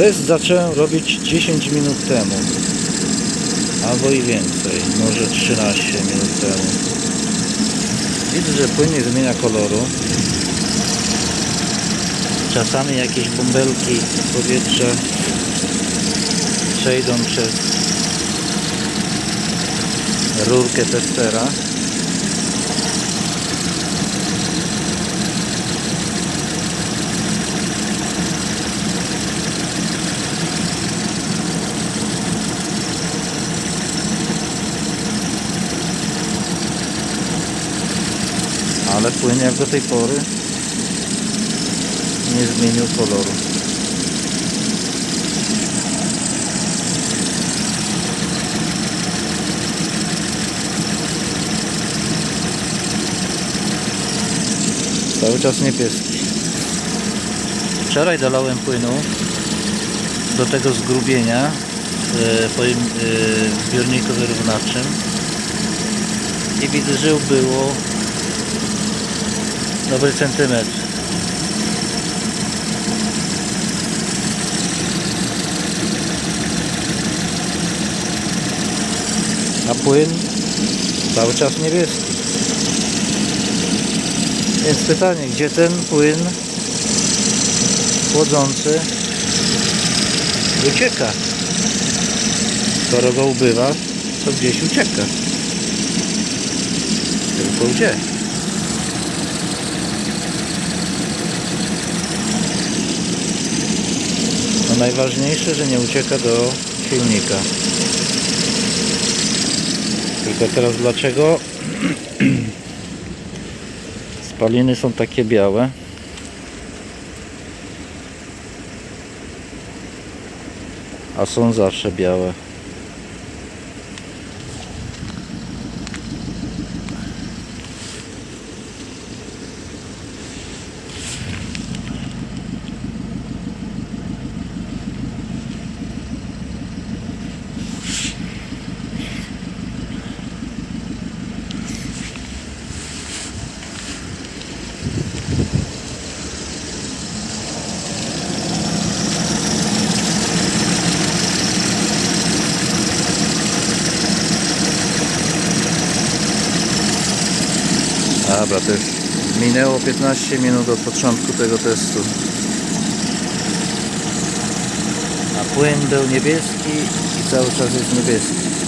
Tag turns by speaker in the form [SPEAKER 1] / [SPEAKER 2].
[SPEAKER 1] Test zacząłem robić 10 minut temu. Albo i więcej. Może 13 minut temu. Widzę, że płyn nie zmienia koloru. Czasami jakieś bąbelki powietrza przejdą przez rurkę testera. Ale płyn jak do tej pory nie zmienił koloru. Cały czas niebieski. Wczoraj dolałem płynu do tego zgrubienia w moim e, zbiorniku wyrównawczym i widzę, że było dobry centymetr. A płyn cały czas niebieski. Więc pytanie, gdzie ten płyn chłodzący ucieka? Skoro go ubywa, to gdzieś ucieka. Tylko gdzie? Najważniejsze, że nie ucieka do silnika. Tylko teraz dlaczego spaliny są takie białe? A są zawsze białe. Dobra, to już minęło 15 minut od początku tego testu. A płyn był niebieski i cały czas jest niebieski.